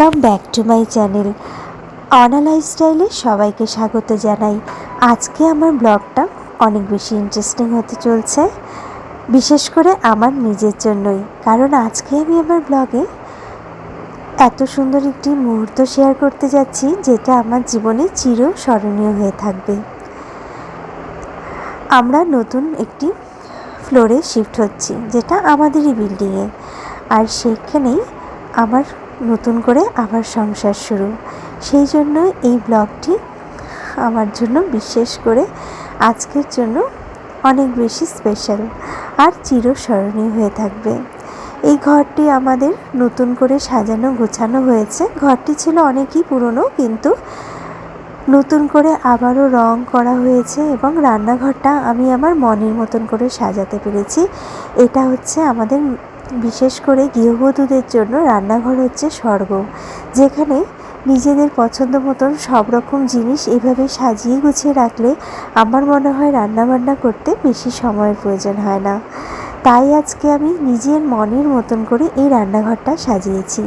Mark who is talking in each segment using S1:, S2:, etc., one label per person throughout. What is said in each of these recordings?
S1: Welcome back to my channel অনা লাইফস্টাইলে সবাইকে স্বাগত জানাই। আজকে আমার ব্লগটা অনেক বেশি ইন্টারেস্টিং হতে চলছে, বিশেষ করে আমার নিজের জন্যই। কারণ আজকে আমি আমার ব্লগে এত সুন্দর একটি মুহূর্ত শেয়ার করতে যাচ্ছি, যেটা আমার জীবনে চির স্মরণীয় হয়ে থাকবে। আমরা নতুন একটি ফ্লোরে শিফট হচ্ছি, যেটা আমাদেরই বিল্ডিংয়ে আর সেখানেই আমার নতুন করে আবার সংসার শুরু। সেই জন্য এই ব্লগটি আমার জন্য বিশেষ করে আজকের জন্য অনেক বেশি স্পেশাল আর চিরস্মরণীয় হয়ে থাকবে। এই ঘরটি আমাদের নতুন করে সাজানো, গোছানো হয়েছে। ঘরটি ছিল অনেকই পুরনো, কিন্তু নতুন করে আবারও রং করা হয়েছে এবং রান্নাঘরটা আমি আমার মনের মতন করে সাজাতে পেরেছি। এটা হচ্ছে আমাদের বিশেষ করে গৃহবধূদের জন্য রান্নাঘর হচ্ছে স্বর্গ, যেখানে নিজেদের পছন্দ মতন সব রকম জিনিস এভাবে সাজিয়ে গুছিয়ে রাখলে আমার মনে হয় রান্নাবান্না করতে বেশি সময়ের প্রয়োজন হয় না। তাই আজকে আমি নিজের মনের মতন করে এই রান্নাঘরটা সাজিয়েছি।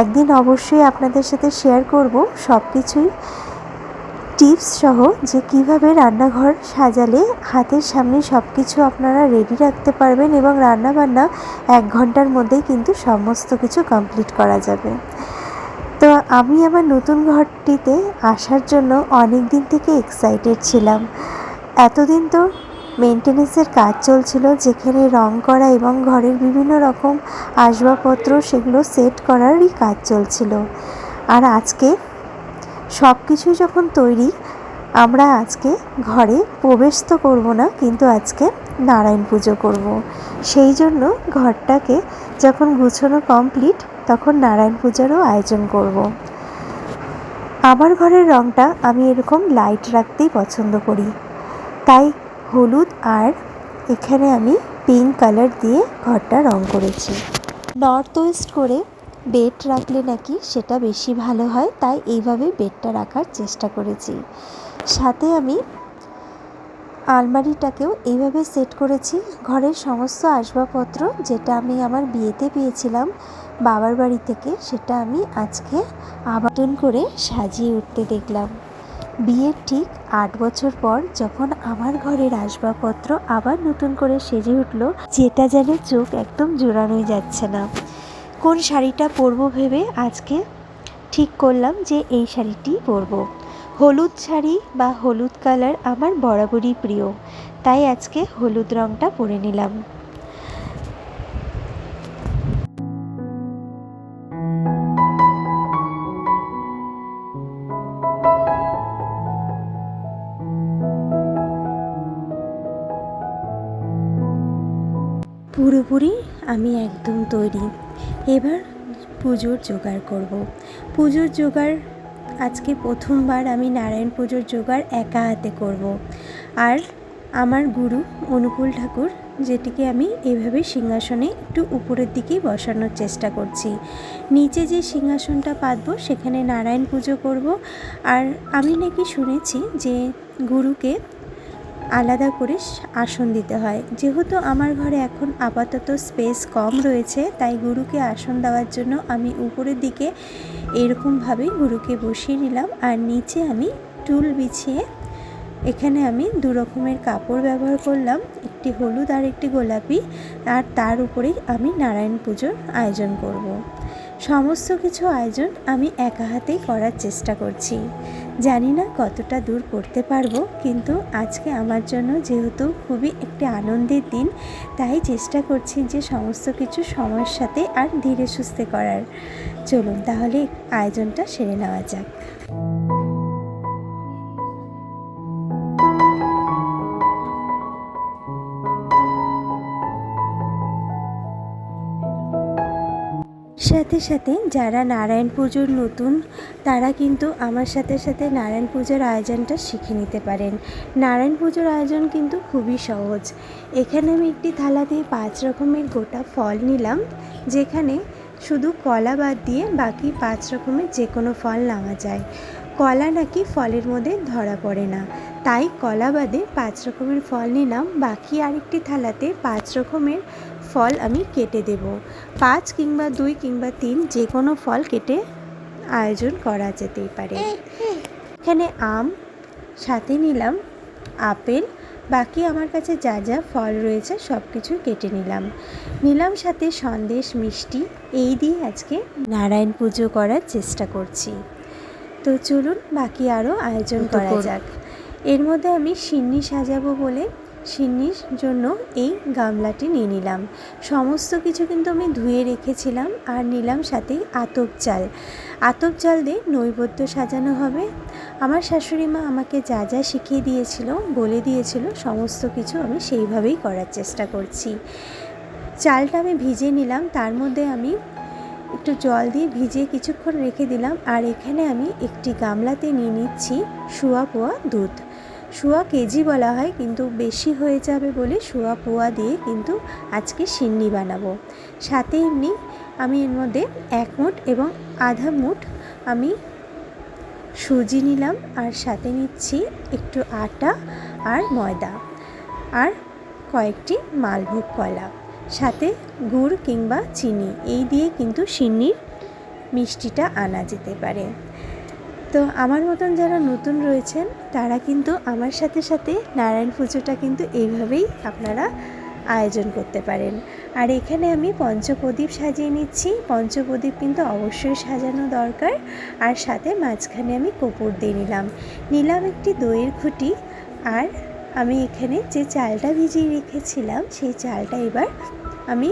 S1: একদিন অবশ্যই আপনাদের সাথে শেয়ার করব সব কিছুই টিপস সহ যে কীভাবে রান্নাঘর সাজালে হাতের সামনে সব কিছু আপনারা রেডি রাখতে পারবেন এবং রান্নাবান্না এক ঘণ্টার মধ্যেই কিন্তু সমস্ত কিছু কমপ্লিট করা যাবে। তো আমি আমার নতুন ঘরটিতে আসার জন্য অনেক দিন থেকে এক্সাইটেড ছিলাম। এতদিন তো মেনটেনেন্সের কাজ চলছিল যেখানে রং করা এবং ঘরের বিভিন্ন রকম আসবাবপত্র সেগুলো সেট করারই কাজ চলছিল। আর আজকে সব কিছু যখন তৈরি, আমরা আজকে ঘরে প্রবেশ তো করব না, কিন্তু আজকে নারায়ণ পুজো করব। সেই জন্য ঘরটাকে যখন গুছানো কমপ্লিট তখন নারায়ণ পূজারও আয়োজন করব। আমার ঘরের রঙটা আমি এরকম লাইট রাখতেই পছন্দ করি তাই হলুদ আর এখানে আমি পিঙ্ক কালার দিয়ে ঘরটা রং করেছি নর্থ ওয়েস্ট করে বেড রাখলে নাকি সেটা বেশি ভালো হয়, তাই এইভাবে বেডটা রাখার চেষ্টা করেছি। সাথে আমি আলমারিটাকেও এইভাবে সেট করেছি। ঘরের সমস্ত আসবাবপত্র যেটা আমি আমার বিয়েতে পেয়েছিলাম বাবার বাড়ি থেকে, সেটা আমি আজকে আবাটন করে সাজিয়ে উঠতে দেখলাম। বিয়ের ঠিক আট বছর পর যখন আমার ঘরের আসবাবপত্র আবার নতুন করে সেজে উঠল, যেটা যেন চোখ একদম জোড়ানোই যাচ্ছে না। কোন শাড়িটা পরবো ভেবে আজকে ঠিক করলাম যে এই শাড়িটি পরবো। হলুদ শাড়ি বা হলুদ কালার আমার বরাবরই প্রিয়, তাই আজকে হলুদ রঙটা পরে নিলাম। পুরোপুরি আমি একদম তৈরি। এবার পুজোর জোগাড় করব। পুজোর জোগাড়, আজকে প্রথমবার আমি নারায়ণ পুজোর জোগাড় একা হাতে করব। আর আমার গুরু অনুকূল ঠাকুর, যেটিকে আমি এভাবে সিংহাসনে একটু উপরের দিকেই বসানোর চেষ্টা করছি নিচে যে সিংহাসনটা পাতবো, সেখানে নারায়ণ পুজো করব আর আমি নাকি শুনেছি যে গুরুকে আলাদা করে আসন দিতে হয়। যেহেতু আমার ঘরে এখন আপাতত স্পেস কম রয়েছে, তাই গুরুকে আসন দেওয়ার জন্য আমি উপরের দিকে এরকমভাবেই গুরুকে বসিয়ে নিলাম। আর নিচে আমি টুল বিছিয়ে এখানে আমি দু রকমের কাপড় ব্যবহার করলাম। একটি হলুদ আর একটি গোলাপি। আর তার উপরেই আমি নারায়ণ পুজোর আয়োজন করব। সমস্ত কিছু আয়োজন আমি একা হাতেই করার চেষ্টা করছি। জানি না কতটা দূর করতে পারব, কিন্তু আজকে আমার জন্য যেহেতু খুবই একটি আনন্দের দিন, তাই চেষ্টা করছি যে সমস্ত কিছু সময়ের সাথে আর ধীরে সুস্থে করার। চলুন তাহলে আয়োজনটা সেরে নেওয়া যাক। সাথে সাথে যারা নারায়ণ পুজোর নতুন, তারা কিন্তু আমার সাথে সাথে নারায়ণ পুজোর আয়োজনটা শিখে নিতে পারেন। নারায়ণ পুজোর আয়োজন কিন্তু খুবই সহজ। এখানে আমি একটি থালা দিয়ে পাঁচ রকমের গোটা ফল নিলাম, যেখানে শুধু কলা বাদ দিয়ে বাকি পাঁচ রকমের যে কোনো ফল নেওয়া যায়। কলা নাকি ফলের মধ্যে ধরা পড়ে না। তাই কলা বাদে পাঁচ রকমের ফল নিলাম, বাকি আরেকটি থালাতে পাঁচ রকমের ফল আমি কেটে দেব। পাঁচ কিংবা দুই কিংবা তিন যে কোনো ফল কেটে আয়োজন করা যেতেই পারে। এখানে আম সাথে নিলাম আপেল বাকি আমার কাছে যা যা ফল রয়েছে সব কিছু কেটে নিলাম। নিলাম সাথে সন্দেশ মিষ্টি এই দিয়ে আজকে নারায়ণ পুজো করার চেষ্টা করছি। তো চলুন বাকি আরও আয়োজন করা যাক। এর মধ্যে আমি সিন্নি সাজাবো বলে সিন্নির জন্য এই গামলাটি নিয়ে নিলাম। সমস্ত কিছু কিন্তু আমি ধুয়ে রেখেছিলাম আর নিলাম সাথে আতপ চাল। আতপ চাল দিয়ে নৈবেদ্য সাজানো হবে। আমার শাশুড়ি মা আমাকে যা যা শিখিয়ে দিয়েছিল, বলে দিয়েছিল, সমস্ত কিছু আমি সেইভাবেই করার চেষ্টা করছি। চালটা আমি ভিজে নিলাম, তার মধ্যে আমি একটু জল দিয়ে ভিজিয়ে কিছুক্ষণ রেখে দিলাম। আর এখানে আমি একটি গামলাতে নিয়ে নিচ্ছি শুয়া পোয়া দুধ। শুয়া কেজি বলা হয়, কিন্তু বেশি হয়ে যাবে বলে শুয়া পোয়া দিয়ে কিন্তু আজকে সিন্নি বানাবো। সাথে এমনি আমি এর মধ্যে এক মুঠ এবং আধা মুঠ আমি সুজি নিলাম, আর সাথে নিচ্ছি একটু আটা আর ময়দা আর কয়েকটি মালভোগ কলা, সাথে গুড় কিংবা চিনি। এই দিয়ে কিন্তু সিন্নির মিষ্টিটা আনা যেতে পারে। তো আমার মতন যারা নতুন রয়েছেন, তারা কিন্তু আমার সাথে সাথে নারায়ণ পুজোটা কিন্তু এইভাবেই আপনারা আয়োজন করতে পারেন। আর এখানে আমি পঞ্চপ্রদীপ সাজিয়ে নিচ্ছি। পঞ্চপ্রদীপ কিন্তু অবশ্যই সাজানো দরকার। আর সাথে মাঝখানে আমি কপুর দিয়ে নিলাম। নিলাম একটি দইয়ের খুঁটি। আর আমি এখানে যে চালটা ভিজিয়ে রেখেছিলাম, সেই চালটা এবার আমি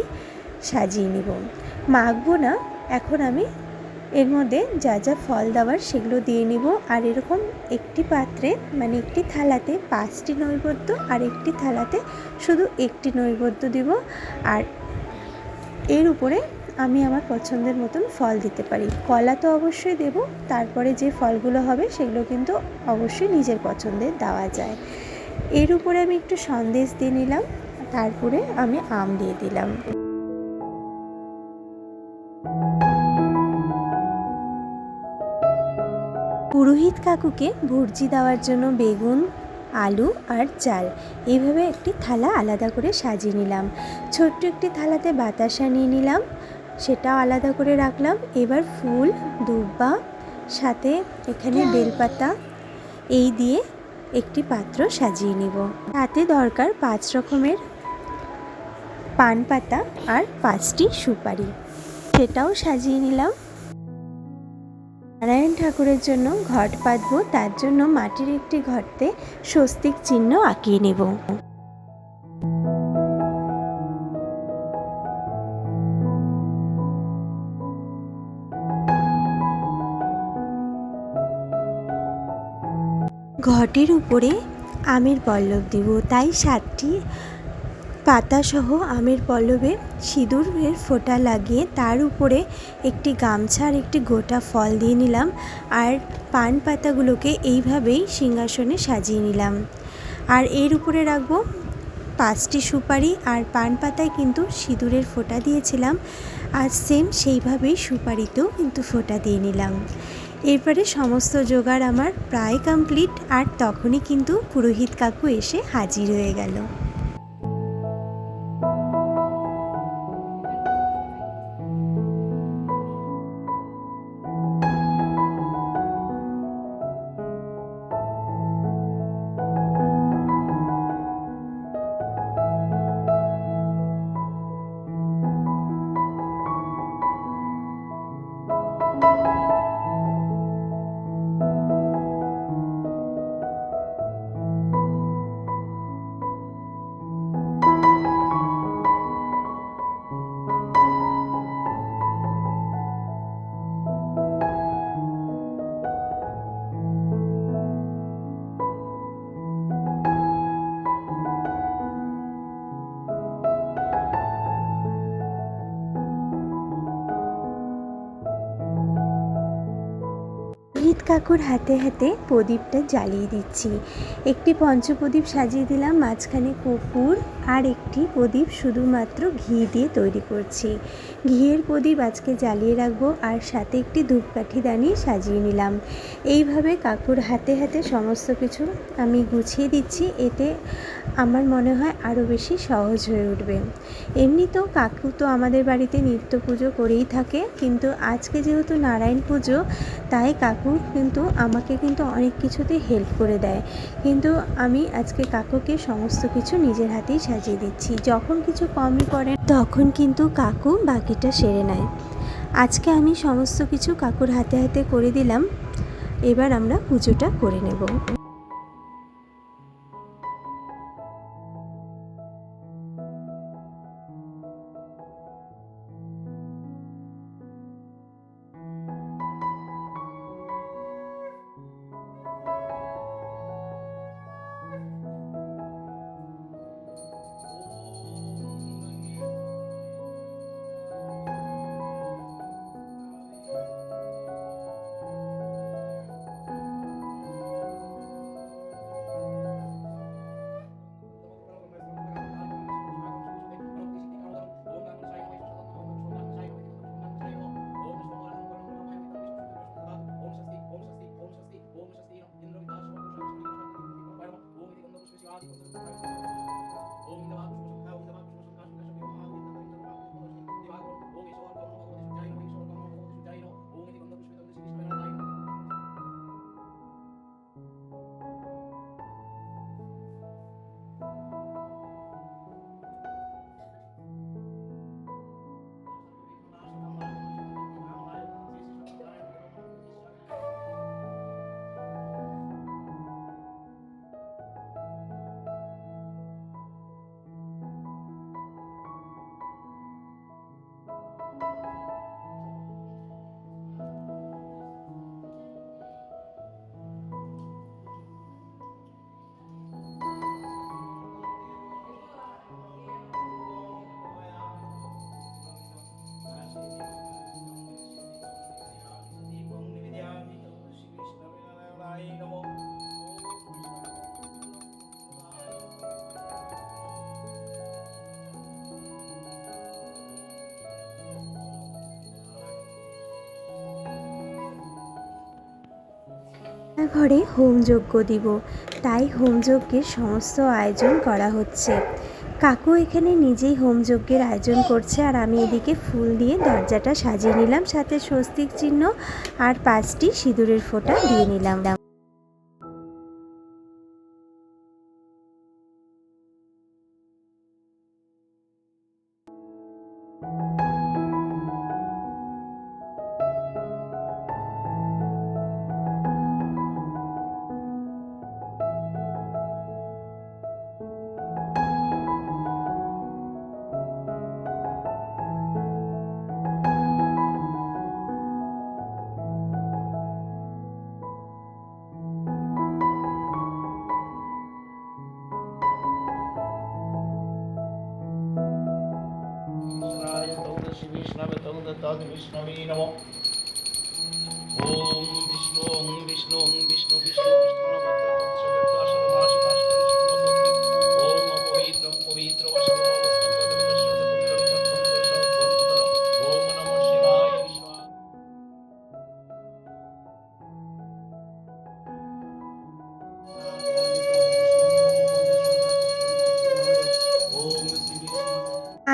S1: সাজিয়ে নিব। মাখবো না, এখন আমি এর মধ্যে যা যা ফল দেওয়ার সেগুলো দিয়ে নিব। আর এরকম একটি পাত্রে মানে একটি থালাতে পাঁচটি নৈবেদ্য আর একটি থালাতে শুধু একটি নৈবেদ্য দিব। আর এর উপরে আমি আমার পছন্দের মতন ফল দিতে পারি। কলা তো অবশ্যই দেব, তারপরে যে ফলগুলো হবে সেগুলো কিন্তু অবশ্যই নিজের পছন্দের দেওয়া যায়। এর উপরে আমি একটু সন্দেশ দিয়ে নিলাম, তারপরে আমি আম দিয়ে দিলাম। পুরোহিত কাকুকে ভুর্জি দেওয়ার জন্য বেগুন, আলু আর চাল। এইভাবে একটি থালা আলাদা করে সাজিয়ে নিলাম। ছোট্ট একটি থালাতে বাতাসা নিয়ে নিলাম। সেটাও আলাদা করে রাখলাম। এবার ফুল, দুব্বা, সাথে এখানে বেলপাতা, এই দিয়ে একটি পাত্র সাজিয়ে নিব। তাতে দরকার পাঁচ রকমের পান পাতা আর পাঁচটি সুপারি। সেটাও সাজিয়ে নিলাম। নারায়ণ ঠাকুরের জন্য ঘট পাতবো তার জন্য মাটির একটি ঘটে স্বস্তিক চিহ্ন আঁকিয়ে নেব। ঘটের উপরে আমের পল্লব দিব, তাই সাতটি পাতাসহ আমের পল্লবে সিঁদুরের ফোঁটা লাগিয়ে তার উপরে একটি গামছা আর একটি গোটা ফল দিয়ে নিলাম আর পান পাতাগুলোকে এইভাবেই সিংহাসনে সাজিয়ে নিলাম। আর এর উপরে রাখব পাঁচটি সুপারি আর পান পাতায় কিন্তু সিঁদুরের ফোঁটা দিয়েছিলাম আর সেম সেইভাবেই সুপারিতেও কিন্তু ফোঁটা দিয়ে নিলাম। এরপরে সমস্ত জোগাড় আমার প্রায় কমপ্লিট আর তখনই কিন্তু পুরোহিত কাকু এসে হাজির হয়ে গেল। কাকুর হাতে হাতে প্রদীপটা জ্বালিয়ে দিচ্ছি। একটি পঞ্চপ্রদীপ সাজিয়ে দিলাম, মাঝখানে কুকুর আর একটি প্রদীপ শুধুমাত্র ঘি দিয়ে তৈরি করছি। ঘিয়ের প্রদীপ আজকে জ্বালিয়ে রাখব আর সাথে একটি ধূপকাঠি দানিয়ে সাজিয়ে নিলাম। এইভাবে কাকুর হাতে হাতে সমস্ত কিছু আমি গুছিয়ে দিচ্ছি, এতে আমার মনে হয় আরও বেশি সহজ হয়ে উঠবে। এমনিতেও কাকু তো আমাদের বাড়িতে নিত্য পুজো করেই থাকে, কিন্তু আজকে যেহেতু নারায়ণ পুজো, তাই কাকু কিন্তু আমাকে কিন্তু অনেক কিছুতে হেল্প করে দেয়। কিন্তু আমি আজকে কাকুকে সমস্ত কিছু নিজের হাতেই সাজিয়ে দিচ্ছি। যখন কিছু কমই পড়ে, তখন কিন্তু কাকু বাকিটা সেরে নেয়। আজকে আমি সমস্ত কিছু কাকুর হাতে হাতে করে দিলাম। এবার আমরা পুজোটা করে নেব। কথা ঘরে হোমযজ্ঞ দিব। তাই হোমযজ্ঞের সমস্ত আয়োজন করা হচ্ছে। কাকু এখানে নিজেই হোমযজ্ঞের আয়োজন করছে আর আমি এদিকে ফুল দিয়ে দরজাটা সাজিয়ে নিলাম। সাথে স্বস্তিক চিহ্ন আর পাঁচটি সিঁদুরের ফোঁটা দিয়ে নিলাম।
S2: विष्णवे तौदतादि विष्णवे नमः ॐ विष्णु ॐ विष्णु ॐ विष्णु विष्णु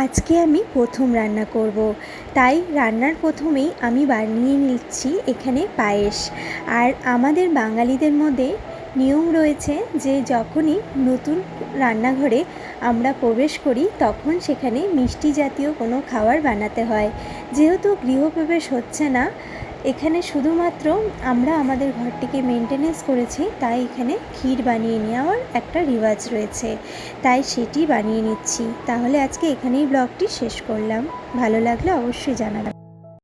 S1: আজকে আমি প্রথম রান্না করব। তাই রান্নার প্রথমেই আমি বানিয়ে নিচ্ছি এখানে পায়েস। আর আমাদের বাঙালিদের মধ্যে নিয়ম রয়েছে যে যখনই নতুন রান্নাঘরে আমরা প্রবেশ করি, তখন সেখানে মিষ্টি জাতীয় কোনো খাবার বানাতে হয়। যেহেতু গৃহপ্রবেশ হচ্ছে না এখানে শুধুমাত্র আমরা আমাদের ঘরটিকে মেনটেনেন্স করেছি, তাই এখানে ক্ষীর বানিয়ে নেওয়ার একটা রিওয়াজ রয়েছে। তাই সেটি বানিয়ে নিচ্ছি। তাহলে আজকে এখানেই ব্লগটি শেষ করলাম। ভালো লাগলে অবশ্যই জানাবেন।